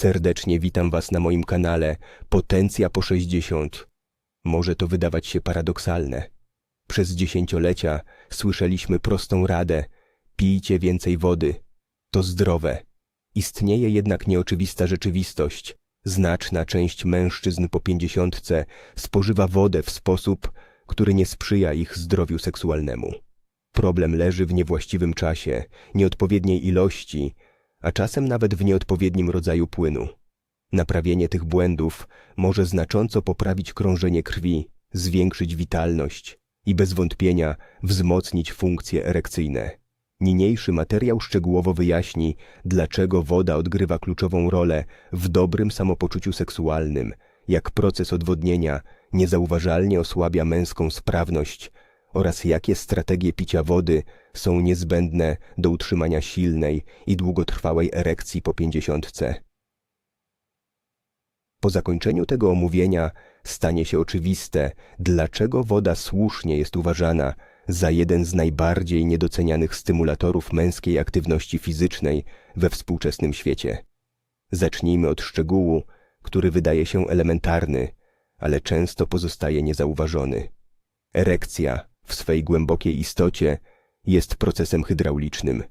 Serdecznie witam Was na moim kanale Potencja po 60. Może to wydawać się paradoksalne. Przez dziesięciolecia słyszeliśmy prostą radę: pijcie więcej wody. To zdrowe. Istnieje jednak nieoczywista rzeczywistość. Znaczna część mężczyzn po pięćdziesiątce spożywa wodę w sposób, który nie sprzyja ich zdrowiu seksualnemu. Problem leży w niewłaściwym czasie, nieodpowiedniej ilości, a czasem nawet w nieodpowiednim rodzaju płynu. Naprawienie tych błędów może znacząco poprawić krążenie krwi, zwiększyć witalność i bez wątpienia wzmocnić funkcje erekcyjne. Niniejszy materiał szczegółowo wyjaśni, dlaczego woda odgrywa kluczową rolę w dobrym samopoczuciu seksualnym, jak proces odwodnienia niezauważalnie osłabia męską sprawność oraz jakie strategie picia wody są niezbędne do utrzymania silnej i długotrwałej erekcji po pięćdziesiątce. Po zakończeniu tego omówienia stanie się oczywiste, dlaczego woda słusznie jest uważana za jeden z najbardziej niedocenianych stymulatorów męskiej aktywności fizycznej we współczesnym świecie. Zacznijmy od szczegółu, który wydaje się elementarny, ale często pozostaje niezauważony. Erekcja w swej głębokiej istocie jest procesem hydraulicznym.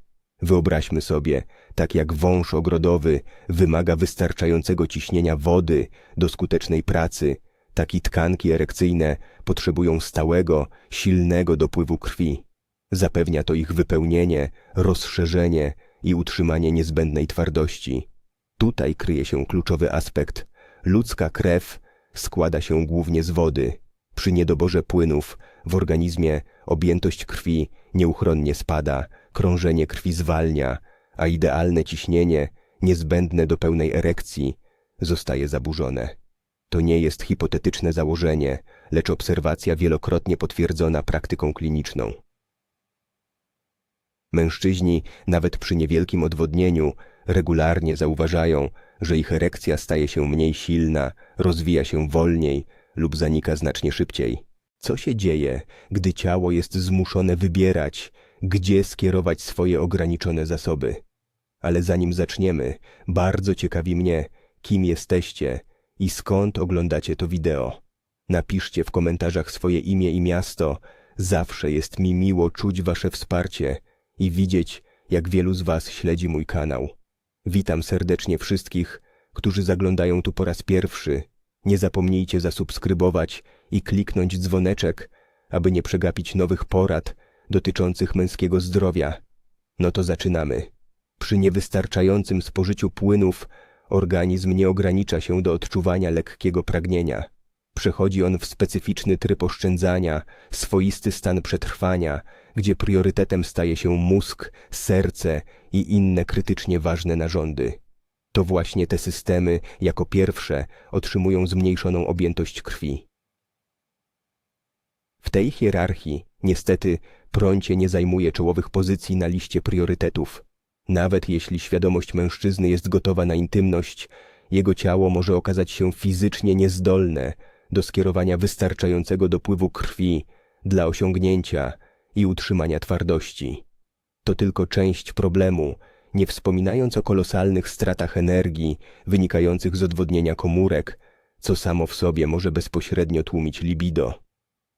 Wyobraźmy sobie, tak jak wąż ogrodowy wymaga wystarczającego ciśnienia wody do skutecznej pracy, tak i tkanki erekcyjne potrzebują stałego, silnego dopływu krwi. Zapewnia to ich wypełnienie, rozszerzenie i utrzymanie niezbędnej twardości. Tutaj kryje się kluczowy aspekt. Ludzka krew składa się głównie z wody. Przy niedoborze płynów w organizmie objętość krwi nieuchronnie spada, krążenie krwi zwalnia, a idealne ciśnienie, niezbędne do pełnej erekcji, zostaje zaburzone. To nie jest hipotetyczne założenie, lecz obserwacja wielokrotnie potwierdzona praktyką kliniczną. Mężczyźni, nawet przy niewielkim odwodnieniu, regularnie zauważają, że ich erekcja staje się mniej silna, rozwija się wolniej lub zanika znacznie szybciej. Co się dzieje, gdy ciało jest zmuszone wybierać, gdzie skierować swoje ograniczone zasoby? Ale zanim zaczniemy, bardzo ciekawi mnie, kim jesteście i skąd oglądacie to wideo. Napiszcie w komentarzach swoje imię i miasto. Zawsze jest mi miło czuć wasze wsparcie i widzieć, jak wielu z was śledzi mój kanał. Witam serdecznie wszystkich, którzy zaglądają tu po raz pierwszy. Nie zapomnijcie zasubskrybować i kliknąć dzwoneczek, aby nie przegapić nowych porad dotyczących męskiego zdrowia. No to zaczynamy. Przy niewystarczającym spożyciu płynów organizm nie ogranicza się do odczuwania lekkiego pragnienia. Przechodzi on w specyficzny tryb oszczędzania, swoisty stan przetrwania, gdzie priorytetem staje się mózg, serce i inne krytycznie ważne narządy. To właśnie te systemy jako pierwsze otrzymują zmniejszoną objętość krwi. W tej hierarchii, niestety, prącie nie zajmuje czołowych pozycji na liście priorytetów. Nawet jeśli świadomość mężczyzny jest gotowa na intymność, jego ciało może okazać się fizycznie niezdolne do skierowania wystarczającego dopływu krwi dla osiągnięcia i utrzymania twardości. To tylko część problemu, nie wspominając o kolosalnych stratach energii wynikających z odwodnienia komórek, co samo w sobie może bezpośrednio tłumić libido.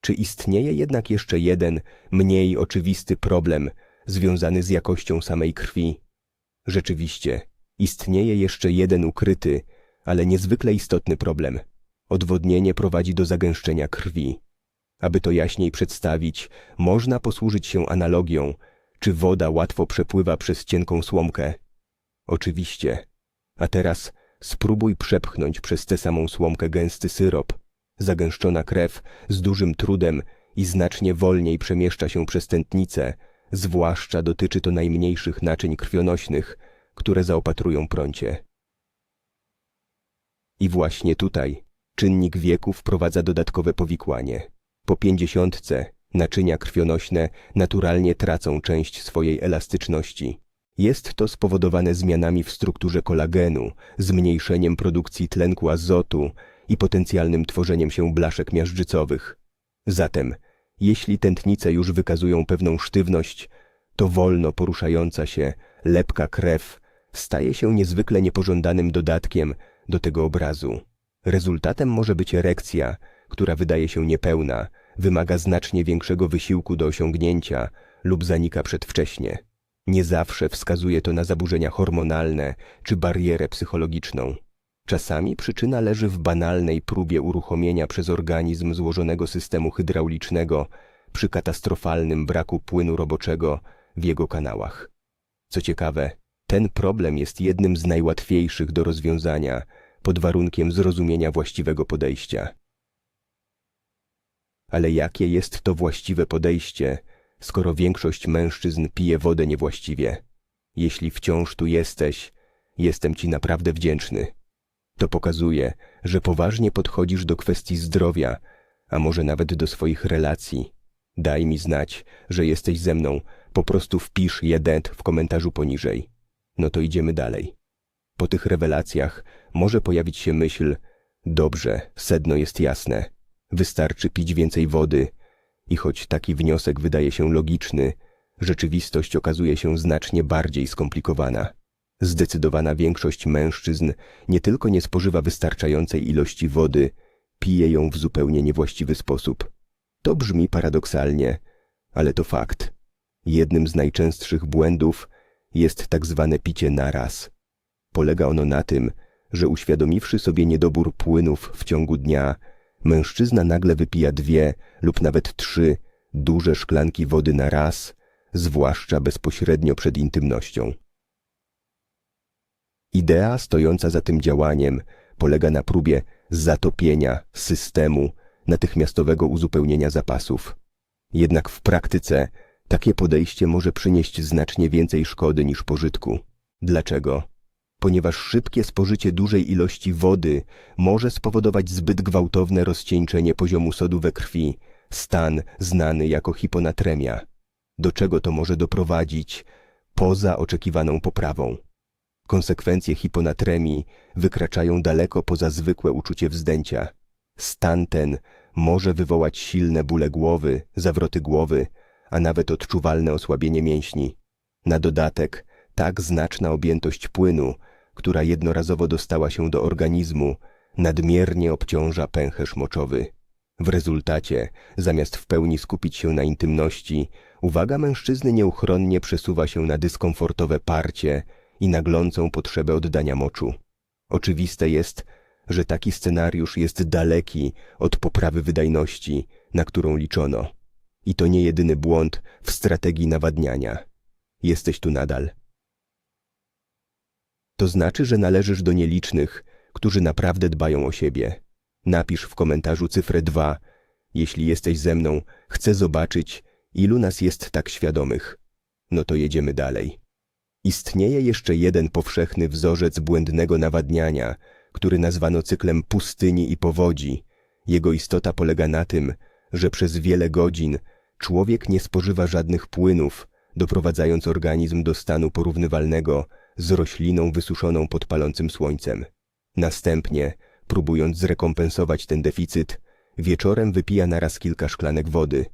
Czy istnieje jednak jeszcze jeden, mniej oczywisty problem związany z jakością samej krwi? Rzeczywiście, istnieje jeszcze jeden ukryty, ale niezwykle istotny problem. Odwodnienie prowadzi do zagęszczenia krwi. Aby to jaśniej przedstawić, można posłużyć się analogią, czy woda łatwo przepływa przez cienką słomkę. Oczywiście. A teraz spróbuj przepchnąć przez tę samą słomkę gęsty syrop, Zagęszczona krew z dużym trudem i znacznie wolniej przemieszcza się przez tętnicę, zwłaszcza dotyczy to najmniejszych naczyń krwionośnych, które zaopatrują prącie. I właśnie tutaj czynnik wieku wprowadza dodatkowe powikłanie. Po pięćdziesiątce naczynia krwionośne naturalnie tracą część swojej elastyczności. Jest to spowodowane zmianami w strukturze kolagenu, zmniejszeniem produkcji tlenku azotu i potencjalnym tworzeniem się blaszek miażdżycowych. Zatem, jeśli tętnice już wykazują pewną sztywność, to wolno poruszająca się, lepka krew staje się niezwykle niepożądanym dodatkiem do tego obrazu. Rezultatem może być erekcja, która wydaje się niepełna, wymaga znacznie większego wysiłku do osiągnięcia lub zanika przedwcześnie. Nie zawsze wskazuje to na zaburzenia hormonalne czy barierę psychologiczną. Czasami przyczyna leży w banalnej próbie uruchomienia przez organizm złożonego systemu hydraulicznego przy katastrofalnym braku płynu roboczego w jego kanałach. Co ciekawe, ten problem jest jednym z najłatwiejszych do rozwiązania pod warunkiem zrozumienia właściwego podejścia. Ale jakie jest to właściwe podejście, skoro większość mężczyzn pije wodę niewłaściwie? Jeśli wciąż tu jesteś, jestem ci naprawdę wdzięczny. To pokazuje, że poważnie podchodzisz do kwestii zdrowia, a może nawet do swoich relacji. Daj mi znać, że jesteś ze mną. Po prostu wpisz jeden w komentarzu poniżej. No to idziemy dalej. Po tych rewelacjach może pojawić się myśl: Dobrze, sedno jest jasne. Wystarczy pić więcej wody. I choć taki wniosek wydaje się logiczny, rzeczywistość okazuje się znacznie bardziej skomplikowana. Zdecydowana większość mężczyzn nie tylko nie spożywa wystarczającej ilości wody, pije ją w zupełnie niewłaściwy sposób. To brzmi paradoksalnie, ale to fakt. Jednym z najczęstszych błędów jest tak zwane picie naraz. Polega ono na tym, że uświadomiwszy sobie niedobór płynów w ciągu dnia, mężczyzna nagle wypija dwie lub nawet trzy duże szklanki wody na raz, zwłaszcza bezpośrednio przed intymnością. Idea stojąca za tym działaniem polega na próbie zatopienia systemu natychmiastowego uzupełnienia zapasów. Jednak w praktyce takie podejście może przynieść znacznie więcej szkody niż pożytku. Dlaczego? Ponieważ szybkie spożycie dużej ilości wody może spowodować zbyt gwałtowne rozcieńczenie poziomu sodu we krwi, stan znany jako hiponatremia. Do czego to może doprowadzić poza oczekiwaną poprawą? Konsekwencje hiponatremii wykraczają daleko poza zwykłe uczucie wzdęcia. Stan ten może wywołać silne bóle głowy, zawroty głowy, a nawet odczuwalne osłabienie mięśni. Na dodatek tak znaczna objętość płynu, która jednorazowo dostała się do organizmu, nadmiernie obciąża pęcherz moczowy. W rezultacie, zamiast w pełni skupić się na intymności, uwaga mężczyzny nieuchronnie przesuwa się na dyskomfortowe parcie i naglącą potrzebę oddania moczu. Oczywiste jest, że taki scenariusz jest daleki od poprawy wydajności, na którą liczono. I to nie jedyny błąd w strategii nawadniania. Jesteś tu nadal. To znaczy, że należysz do nielicznych, którzy naprawdę dbają o siebie. Napisz w komentarzu cyfrę 2. Jeśli jesteś ze mną, chcę zobaczyć, ilu nas jest tak świadomych. No to jedziemy dalej. Istnieje jeszcze jeden powszechny wzorzec błędnego nawadniania, który nazwano cyklem pustyni i powodzi. Jego istota polega na tym, że przez wiele godzin człowiek nie spożywa żadnych płynów, doprowadzając organizm do stanu porównywalnego z rośliną wysuszoną pod palącym słońcem. Następnie, próbując zrekompensować ten deficyt, wieczorem wypija naraz kilka szklanek wody.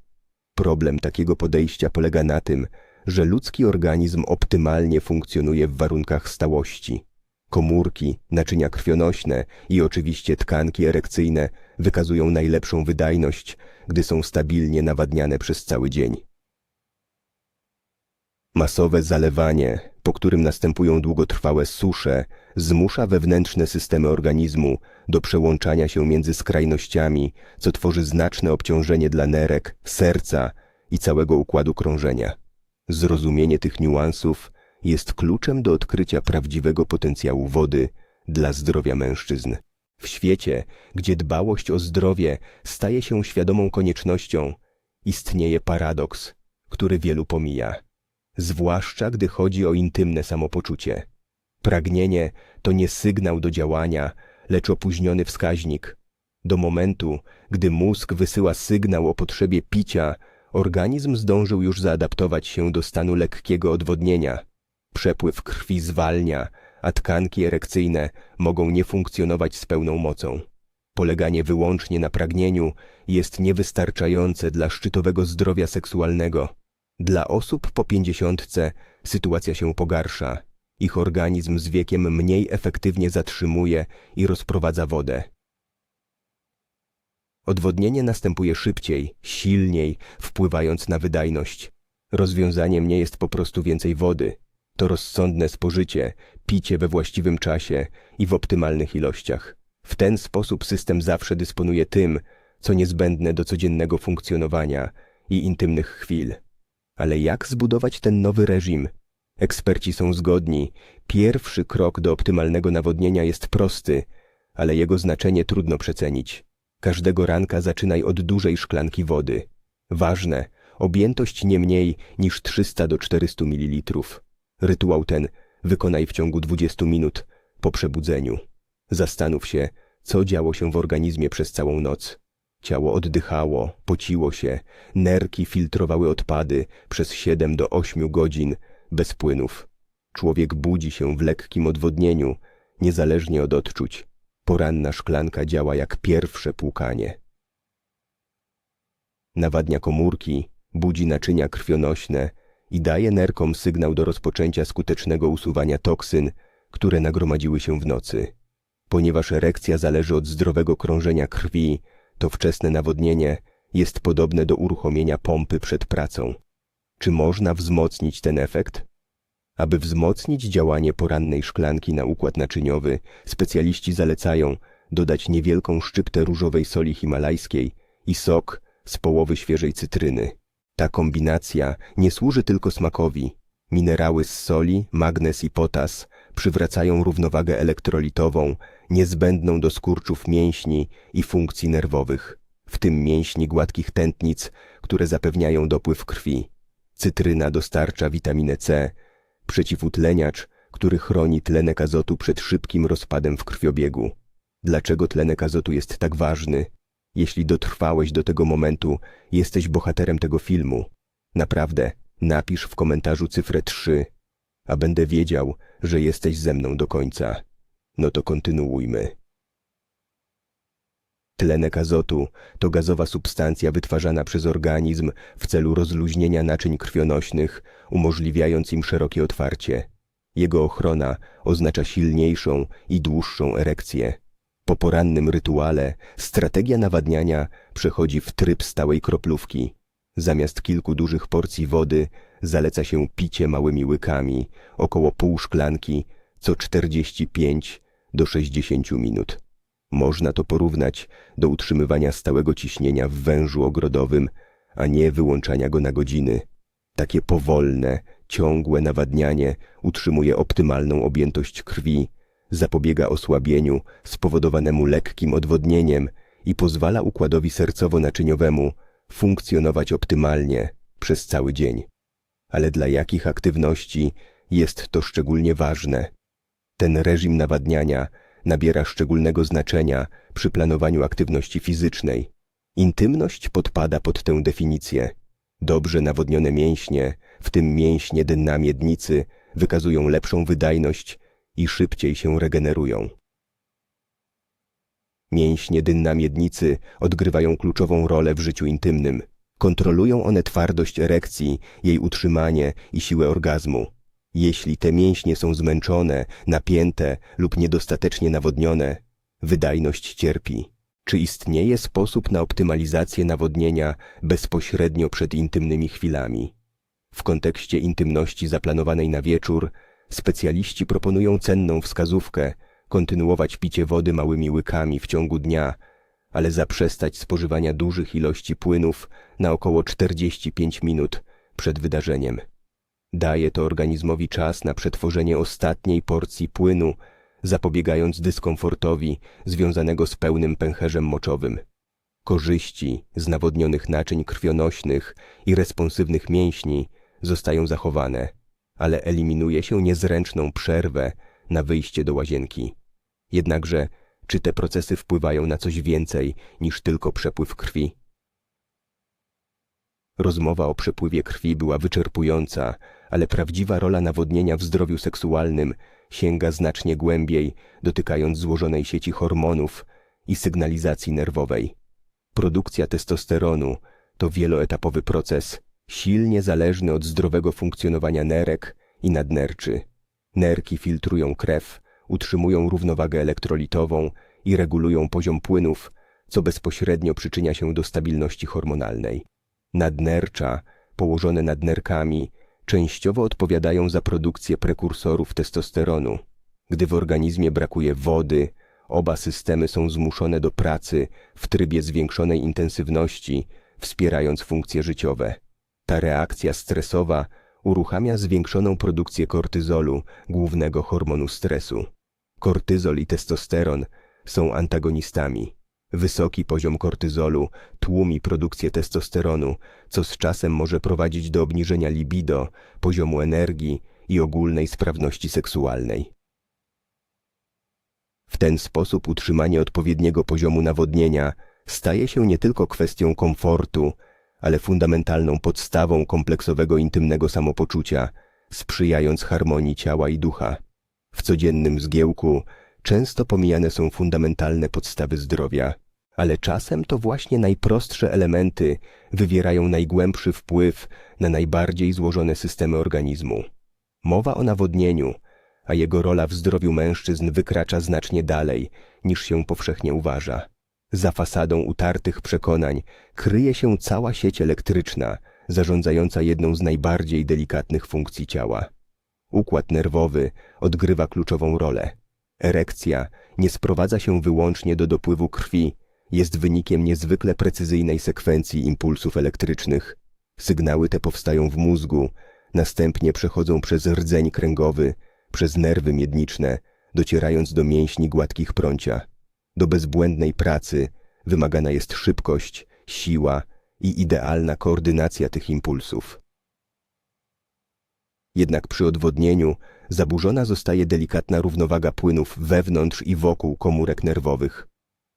Problem takiego podejścia polega na tym, że ludzki organizm optymalnie funkcjonuje w warunkach stałości. Komórki, naczynia krwionośne i oczywiście tkanki erekcyjne wykazują najlepszą wydajność, gdy są stabilnie nawadniane przez cały dzień. Masowe zalewanie, po którym następują długotrwałe susze, zmusza wewnętrzne systemy organizmu do przełączania się między skrajnościami, co tworzy znaczne obciążenie dla nerek, serca i całego układu krążenia. Zrozumienie tych niuansów jest kluczem do odkrycia prawdziwego potencjału wody dla zdrowia mężczyzn. W świecie, gdzie dbałość o zdrowie staje się świadomą koniecznością, istnieje paradoks, który wielu pomija, zwłaszcza gdy chodzi o intymne samopoczucie. Pragnienie to nie sygnał do działania, lecz opóźniony wskaźnik. Do momentu, gdy mózg wysyła sygnał o potrzebie picia, organizm zdążył już zaadaptować się do stanu lekkiego odwodnienia. Przepływ krwi zwalnia, a tkanki erekcyjne mogą nie funkcjonować z pełną mocą. Poleganie wyłącznie na pragnieniu jest niewystarczające dla szczytowego zdrowia seksualnego. Dla osób po pięćdziesiątce sytuacja się pogarsza. Ich organizm z wiekiem mniej efektywnie zatrzymuje i rozprowadza wodę. Odwodnienie następuje szybciej, silniej, wpływając na wydajność. Rozwiązaniem nie jest po prostu więcej wody. To rozsądne spożycie, picie we właściwym czasie i w optymalnych ilościach. W ten sposób system zawsze dysponuje tym, co niezbędne do codziennego funkcjonowania i intymnych chwil. Ale jak zbudować ten nowy reżim? Eksperci są zgodni. Pierwszy krok do optymalnego nawodnienia jest prosty, ale jego znaczenie trudno przecenić. Każdego ranka zaczynaj od dużej szklanki wody. Ważne, objętość nie mniej niż 300 do 400 ml. Rytuał ten wykonaj w ciągu 20 minut po przebudzeniu. Zastanów się, co działo się w organizmie przez całą noc. Ciało oddychało, pociło się, nerki filtrowały odpady przez 7 do 8 godzin bez płynów. Człowiek budzi się w lekkim odwodnieniu, niezależnie od odczuć. Poranna szklanka działa jak pierwsze płukanie. Nawadnia komórki, budzi naczynia krwionośne i daje nerkom sygnał do rozpoczęcia skutecznego usuwania toksyn, które nagromadziły się w nocy. Ponieważ erekcja zależy od zdrowego krążenia krwi, to wczesne nawodnienie jest podobne do uruchomienia pompy przed pracą. Czy można wzmocnić ten efekt? Aby wzmocnić działanie porannej szklanki na układ naczyniowy, specjaliści zalecają dodać niewielką szczyptę różowej soli himalajskiej i sok z połowy świeżej cytryny. Ta kombinacja nie służy tylko smakowi. Minerały z soli, magnez i potas przywracają równowagę elektrolitową, niezbędną do skurczów mięśni i funkcji nerwowych, w tym mięśni gładkich tętnic, które zapewniają dopływ krwi. Cytryna dostarcza witaminę C, przeciwutleniacz, który chroni tlenek azotu przed szybkim rozpadem w krwiobiegu. Dlaczego tlenek azotu jest tak ważny? Jeśli dotrwałeś do tego momentu, jesteś bohaterem tego filmu. Naprawdę, napisz w komentarzu cyfrę 3, a będę wiedział, że jesteś ze mną do końca. No to kontynuujmy. Tlenek azotu to gazowa substancja wytwarzana przez organizm w celu rozluźnienia naczyń krwionośnych, umożliwiając im szerokie otwarcie. Jego ochrona oznacza silniejszą i dłuższą erekcję. Po porannym rytuale strategia nawadniania przechodzi w tryb stałej kroplówki. Zamiast kilku dużych porcji wody zaleca się picie małymi łykami, około pół szklanki, co 45 do 60 minut. Można to porównać do utrzymywania stałego ciśnienia w wężu ogrodowym, a nie wyłączania go na godziny. Takie powolne, ciągłe nawadnianie utrzymuje optymalną objętość krwi, zapobiega osłabieniu spowodowanemu lekkim odwodnieniem i pozwala układowi sercowo-naczyniowemu funkcjonować optymalnie przez cały dzień. Ale dla jakich aktywności jest to szczególnie ważne? Ten reżim nawadniania nabiera szczególnego znaczenia przy planowaniu aktywności fizycznej. Intymność podpada pod tę definicję. Dobrze nawodnione mięśnie, w tym mięśnie dna miednicy, wykazują lepszą wydajność i szybciej się regenerują. Mięśnie dynna miednicy odgrywają kluczową rolę w życiu intymnym. Kontrolują one twardość erekcji, jej utrzymanie i siłę orgazmu. Jeśli te mięśnie są zmęczone, napięte lub niedostatecznie nawodnione, wydajność cierpi. Czy istnieje sposób na optymalizację nawodnienia bezpośrednio przed intymnymi chwilami? W kontekście intymności zaplanowanej na wieczór, specjaliści proponują cenną wskazówkę kontynuować picie wody małymi łykami w ciągu dnia, ale zaprzestać spożywania dużych ilości płynów na około 45 minut przed wydarzeniem. Daje to organizmowi czas na przetworzenie ostatniej porcji płynu, zapobiegając dyskomfortowi związanego z pełnym pęcherzem moczowym. Korzyści z nawodnionych naczyń krwionośnych i responsywnych mięśni zostają zachowane, ale eliminuje się niezręczną przerwę na wyjście do łazienki. Jednakże, czy te procesy wpływają na coś więcej niż tylko przepływ krwi? Rozmowa o przepływie krwi była wyczerpująca, ale prawdziwa rola nawodnienia w zdrowiu seksualnym sięga znacznie głębiej, dotykając złożonej sieci hormonów i sygnalizacji nerwowej. Produkcja testosteronu to wieloetapowy proces, silnie zależny od zdrowego funkcjonowania nerek i nadnerczy. Nerki filtrują krew, utrzymują równowagę elektrolitową i regulują poziom płynów, co bezpośrednio przyczynia się do stabilności hormonalnej. Nadnercza, położone nad nerkami, częściowo odpowiadają za produkcję prekursorów testosteronu. Gdy w organizmie brakuje wody, oba systemy są zmuszone do pracy w trybie zwiększonej intensywności, wspierając funkcje życiowe. Ta reakcja stresowa uruchamia zwiększoną produkcję kortyzolu, głównego hormonu stresu. Kortyzol i testosteron są antagonistami. Wysoki poziom kortyzolu tłumi produkcję testosteronu, co z czasem może prowadzić do obniżenia libido, poziomu energii i ogólnej sprawności seksualnej. W ten sposób utrzymanie odpowiedniego poziomu nawodnienia staje się nie tylko kwestią komfortu, ale fundamentalną podstawą kompleksowego intymnego samopoczucia, sprzyjając harmonii ciała i ducha. W codziennym zgiełku często pomijane są fundamentalne podstawy zdrowia, ale czasem to właśnie najprostsze elementy wywierają najgłębszy wpływ na najbardziej złożone systemy organizmu. Mowa o nawodnieniu, a jego rola w zdrowiu mężczyzn wykracza znacznie dalej, niż się powszechnie uważa. Za fasadą utartych przekonań kryje się cała sieć elektryczna, zarządzająca jedną z najbardziej delikatnych funkcji ciała. Układ nerwowy odgrywa kluczową rolę. Erekcja nie sprowadza się wyłącznie do dopływu krwi, jest wynikiem niezwykle precyzyjnej sekwencji impulsów elektrycznych. Sygnały te powstają w mózgu, następnie przechodzą przez rdzeń kręgowy, przez nerwy miedniczne, docierając do mięśni gładkich prącia. Do bezbłędnej pracy wymagana jest szybkość, siła i idealna koordynacja tych impulsów. Jednak przy odwodnieniu zaburzona zostaje delikatna równowaga płynów wewnątrz i wokół komórek nerwowych.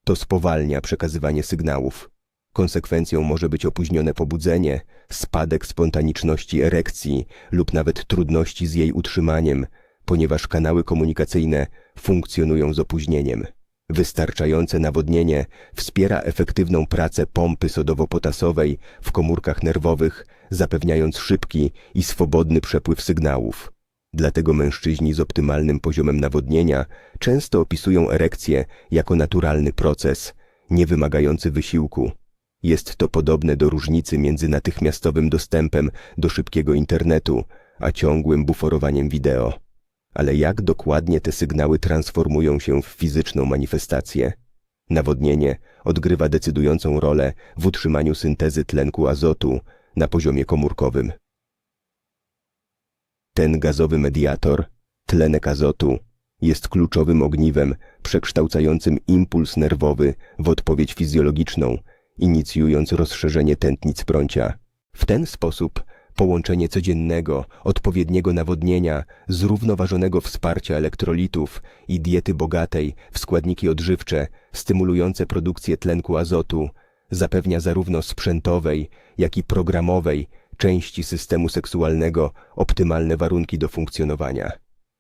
To spowalnia przekazywanie sygnałów. Konsekwencją może być opóźnione pobudzenie, spadek spontaniczności erekcji lub nawet trudności z jej utrzymaniem, ponieważ kanały komunikacyjne funkcjonują z opóźnieniem. Wystarczające nawodnienie wspiera efektywną pracę pompy sodowo-potasowej w komórkach nerwowych, zapewniając szybki i swobodny przepływ sygnałów. Dlatego mężczyźni z optymalnym poziomem nawodnienia często opisują erekcję jako naturalny proces, nie wymagający wysiłku. Jest to podobne do różnicy między natychmiastowym dostępem do szybkiego internetu, a ciągłym buforowaniem wideo. Ale jak dokładnie te sygnały transformują się w fizyczną manifestację? Nawodnienie odgrywa decydującą rolę w utrzymaniu syntezy tlenku azotu na poziomie komórkowym. Ten gazowy mediator, tlenek azotu, jest kluczowym ogniwem przekształcającym impuls nerwowy w odpowiedź fizjologiczną, inicjując rozszerzenie tętnic prącia. W ten sposób połączenie codziennego, odpowiedniego nawodnienia, zrównoważonego wsparcia elektrolitów i diety bogatej w składniki odżywcze stymulujące produkcję tlenku azotu zapewnia zarówno sprzętowej, jak i programowej części systemu seksualnego optymalne warunki do funkcjonowania.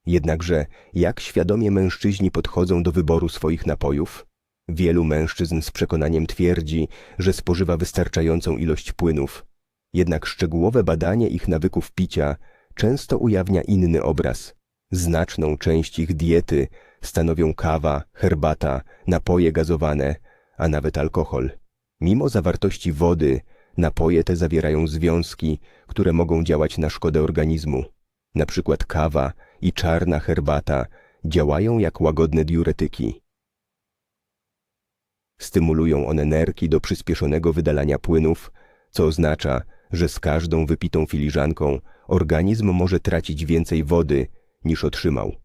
Jednakże jak świadomie mężczyźni podchodzą do wyboru swoich napojów? Wielu mężczyzn z przekonaniem twierdzi, że spożywa wystarczającą ilość płynów. Jednak szczegółowe badanie ich nawyków picia często ujawnia inny obraz. Znaczną część ich diety stanowią kawa, herbata, napoje gazowane, a nawet alkohol. Mimo zawartości wody, Napoje te zawierają związki, które mogą działać na szkodę organizmu. Na przykład kawa i czarna herbata działają jak łagodne diuretyki. Stymulują one nerki do przyspieszonego wydalania płynów, co oznacza, że z każdą wypitą filiżanką organizm może tracić więcej wody niż otrzymał.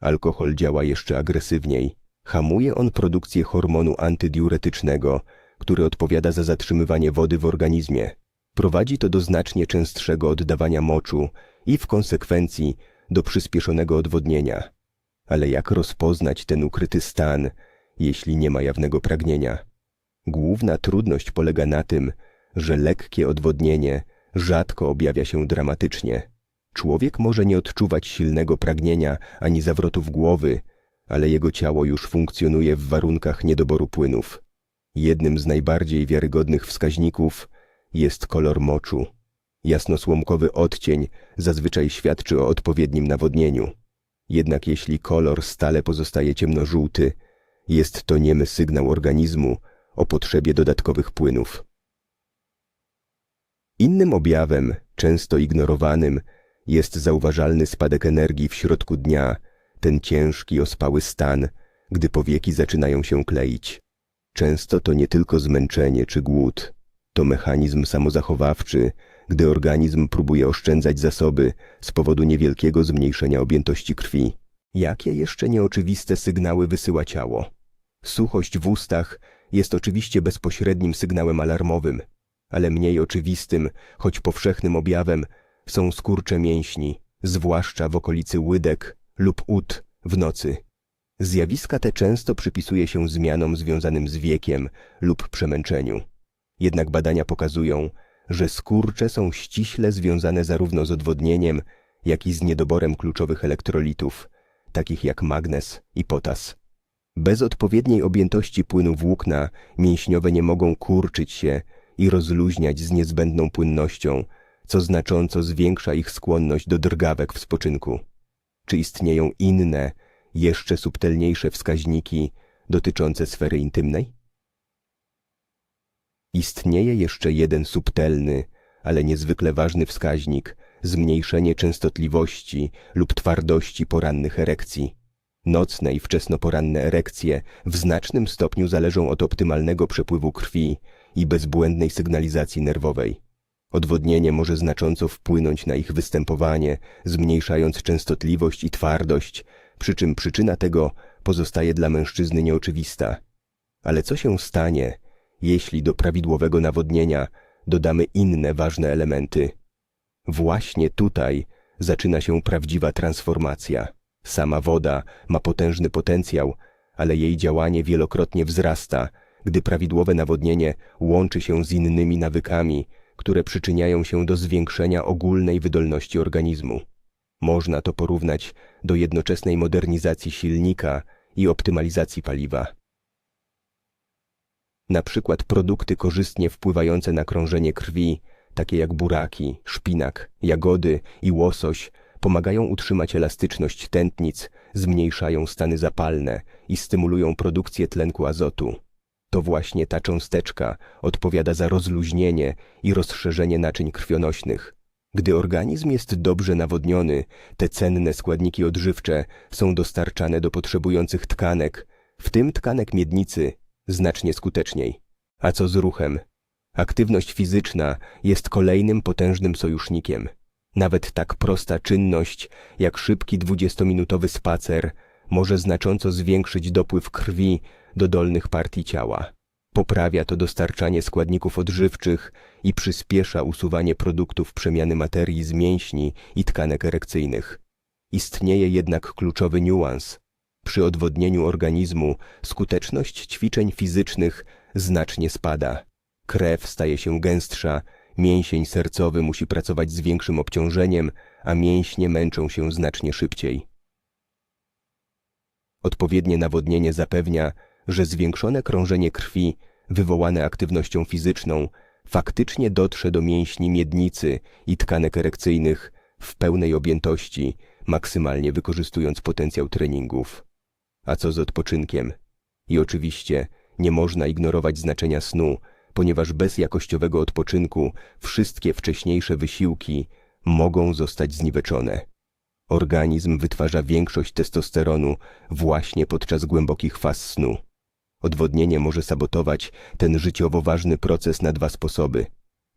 Alkohol działa jeszcze agresywniej. Hamuje on produkcję hormonu antydiuretycznego, który odpowiada za zatrzymywanie wody w organizmie. Prowadzi to do znacznie częstszego oddawania moczu i w konsekwencji do przyspieszonego odwodnienia. Ale jak rozpoznać ten ukryty stan, jeśli nie ma jawnego pragnienia? Główna trudność polega na tym, że lekkie odwodnienie rzadko objawia się dramatycznie. Człowiek może nie odczuwać silnego pragnienia ani zawrotów głowy, ale jego ciało już funkcjonuje w warunkach niedoboru płynów. Jednym z najbardziej wiarygodnych wskaźników jest kolor moczu. Jasnosłomkowy odcień zazwyczaj świadczy o odpowiednim nawodnieniu. Jednak jeśli kolor stale pozostaje ciemnożółty, jest to niemy sygnał organizmu o potrzebie dodatkowych płynów. Innym objawem, często ignorowanym, jest zauważalny spadek energii w środku dnia, ten ciężki, ospały stan, gdy powieki zaczynają się kleić. Często to nie tylko zmęczenie czy głód, to mechanizm samozachowawczy, gdy organizm próbuje oszczędzać zasoby z powodu niewielkiego zmniejszenia objętości krwi. Jakie jeszcze nieoczywiste sygnały wysyła ciało? Suchość w ustach jest oczywiście bezpośrednim sygnałem alarmowym, ale mniej oczywistym, choć powszechnym objawem są skurcze mięśni, zwłaszcza w okolicy łydek lub ud w nocy. Zjawiska te często przypisuje się zmianom związanym z wiekiem lub przemęczeniu. Jednak badania pokazują, że skurcze są ściśle związane zarówno z odwodnieniem, jak i z niedoborem kluczowych elektrolitów, takich jak magnez i potas. Bez odpowiedniej objętości płynu włókna mięśniowe nie mogą kurczyć się i rozluźniać z niezbędną płynnością, co znacząco zwiększa ich skłonność do drgawek w spoczynku. Czy istnieją inne, jeszcze subtelniejsze wskaźniki dotyczące sfery intymnej? Istnieje jeszcze jeden subtelny, ale niezwykle ważny wskaźnik zmniejszenie częstotliwości lub twardości porannych erekcji. Nocne i wczesnoporanne erekcje w znacznym stopniu zależą od optymalnego przepływu krwi i bezbłędnej sygnalizacji nerwowej. Odwodnienie może znacząco wpłynąć na ich występowanie, zmniejszając częstotliwość i twardość, przy czym przyczyna tego pozostaje dla mężczyzny nieoczywista. Ale co się stanie, jeśli do prawidłowego nawodnienia dodamy inne ważne elementy? Właśnie tutaj zaczyna się prawdziwa transformacja. Sama woda ma potężny potencjał, ale jej działanie wielokrotnie wzrasta, gdy prawidłowe nawodnienie łączy się z innymi nawykami, które przyczyniają się do zwiększenia ogólnej wydolności organizmu. Można to porównać do jednoczesnej modernizacji silnika i optymalizacji paliwa. Na przykład produkty korzystnie wpływające na krążenie krwi, takie jak buraki, szpinak, jagody i łosoś, pomagają utrzymać elastyczność tętnic, zmniejszają stany zapalne i stymulują produkcję tlenku azotu. To właśnie ta cząsteczka odpowiada za rozluźnienie i rozszerzenie naczyń krwionośnych. Gdy organizm jest dobrze nawodniony, te cenne składniki odżywcze są dostarczane do potrzebujących tkanek, w tym tkanek miednicy, znacznie skuteczniej. A co z ruchem? Aktywność fizyczna jest kolejnym potężnym sojusznikiem. Nawet tak prosta czynność, jak szybki dwudziestominutowy spacer, może znacząco zwiększyć dopływ krwi do dolnych partii ciała. Poprawia to dostarczanie składników odżywczych i przyspiesza usuwanie produktów przemiany materii z mięśni i tkanek erekcyjnych. Istnieje jednak kluczowy niuans. Przy odwodnieniu organizmu skuteczność ćwiczeń fizycznych znacznie spada. Krew staje się gęstsza, mięsień sercowy musi pracować z większym obciążeniem, a mięśnie męczą się znacznie szybciej. Odpowiednie nawodnienie zapewnia, że zwiększone krążenie krwi, wywołane aktywnością fizyczną, faktycznie dotrze do mięśni miednicy i tkanek erekcyjnych w pełnej objętości, maksymalnie wykorzystując potencjał treningów. A co z odpoczynkiem? I oczywiście nie można ignorować znaczenia snu, ponieważ bez jakościowego odpoczynku wszystkie wcześniejsze wysiłki mogą zostać zniweczone. Organizm wytwarza większość testosteronu właśnie podczas głębokich faz snu. Odwodnienie może sabotować ten życiowo ważny proces na dwa sposoby.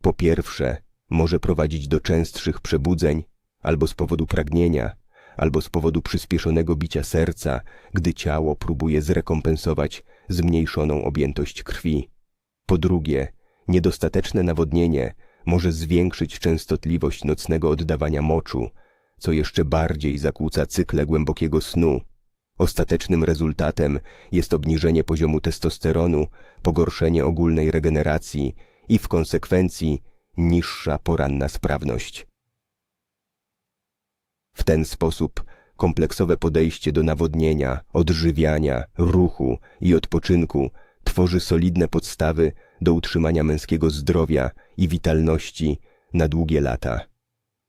Po pierwsze, może prowadzić do częstszych przebudzeń, albo z powodu pragnienia, albo z powodu przyspieszonego bicia serca, gdy ciało próbuje zrekompensować zmniejszoną objętość krwi. Po drugie, niedostateczne nawodnienie może zwiększyć częstotliwość nocnego oddawania moczu, co jeszcze bardziej zakłóca cykle głębokiego snu. Ostatecznym rezultatem jest obniżenie poziomu testosteronu, pogorszenie ogólnej regeneracji i w konsekwencji niższa poranna sprawność. W ten sposób kompleksowe podejście do nawodnienia, odżywiania, ruchu i odpoczynku tworzy solidne podstawy do utrzymania męskiego zdrowia i witalności na długie lata.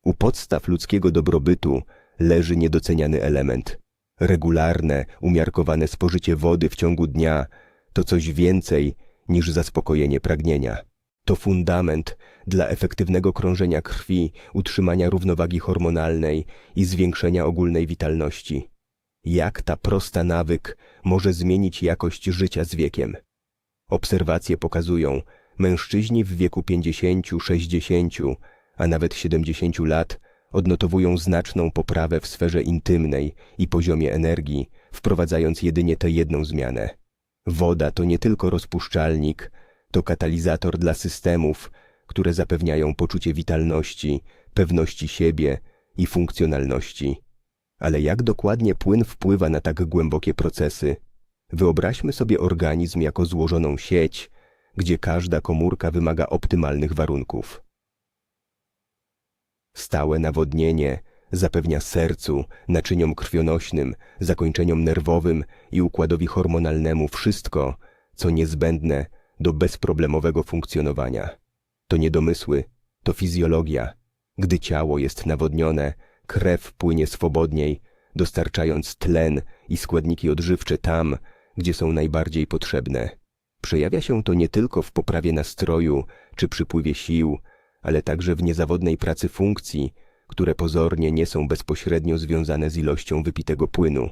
U podstaw ludzkiego dobrobytu leży niedoceniany element. Regularne, umiarkowane spożycie wody w ciągu dnia to coś więcej niż zaspokojenie pragnienia. To fundament dla efektywnego krążenia krwi, utrzymania równowagi hormonalnej i zwiększenia ogólnej witalności. Jak ta prosta nawyk może zmienić jakość życia z wiekiem? Obserwacje pokazują, mężczyźni w wieku 50, 60, a nawet 70 lat odnotowują znaczną poprawę w sferze intymnej i poziomie energii, wprowadzając jedynie tę jedną zmianę. Woda to nie tylko rozpuszczalnik, to katalizator dla systemów, które zapewniają poczucie witalności, pewności siebie i funkcjonalności. Ale jak dokładnie płyn wpływa na tak głębokie procesy? Wyobraźmy sobie organizm jako złożoną sieć, gdzie każda komórka wymaga optymalnych warunków. Stałe nawodnienie zapewnia sercu, naczyniom krwionośnym, zakończeniom nerwowym i układowi hormonalnemu wszystko, co niezbędne do bezproblemowego funkcjonowania. To nie domysły, to fizjologia. Gdy ciało jest nawodnione, krew płynie swobodniej, dostarczając tlen i składniki odżywcze tam, gdzie są najbardziej potrzebne. Przejawia się to nie tylko w poprawie nastroju czy przypływie sił, ale także w niezawodnej pracy funkcji, które pozornie nie są bezpośrednio związane z ilością wypitego płynu.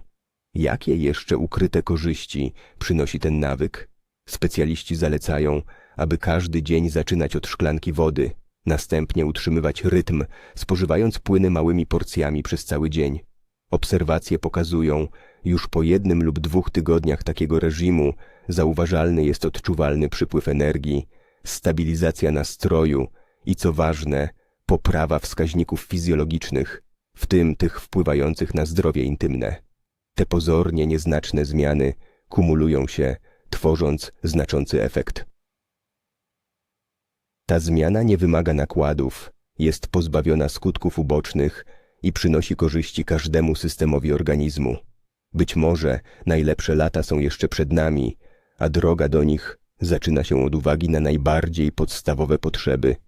Jakie jeszcze ukryte korzyści przynosi ten nawyk? Specjaliści zalecają, aby każdy dzień zaczynać od szklanki wody, następnie utrzymywać rytm, spożywając płyny małymi porcjami przez cały dzień. Obserwacje pokazują, już po jednym lub dwóch tygodniach takiego reżimu zauważalny jest odczuwalny przypływ energii, stabilizacja nastroju i co ważne, poprawa wskaźników fizjologicznych, w tym tych wpływających na zdrowie intymne. Te pozornie nieznaczne zmiany kumulują się, tworząc znaczący efekt. Ta zmiana nie wymaga nakładów, jest pozbawiona skutków ubocznych i przynosi korzyści każdemu systemowi organizmu. Być może najlepsze lata są jeszcze przed nami, a droga do nich zaczyna się od uwagi na najbardziej podstawowe potrzeby –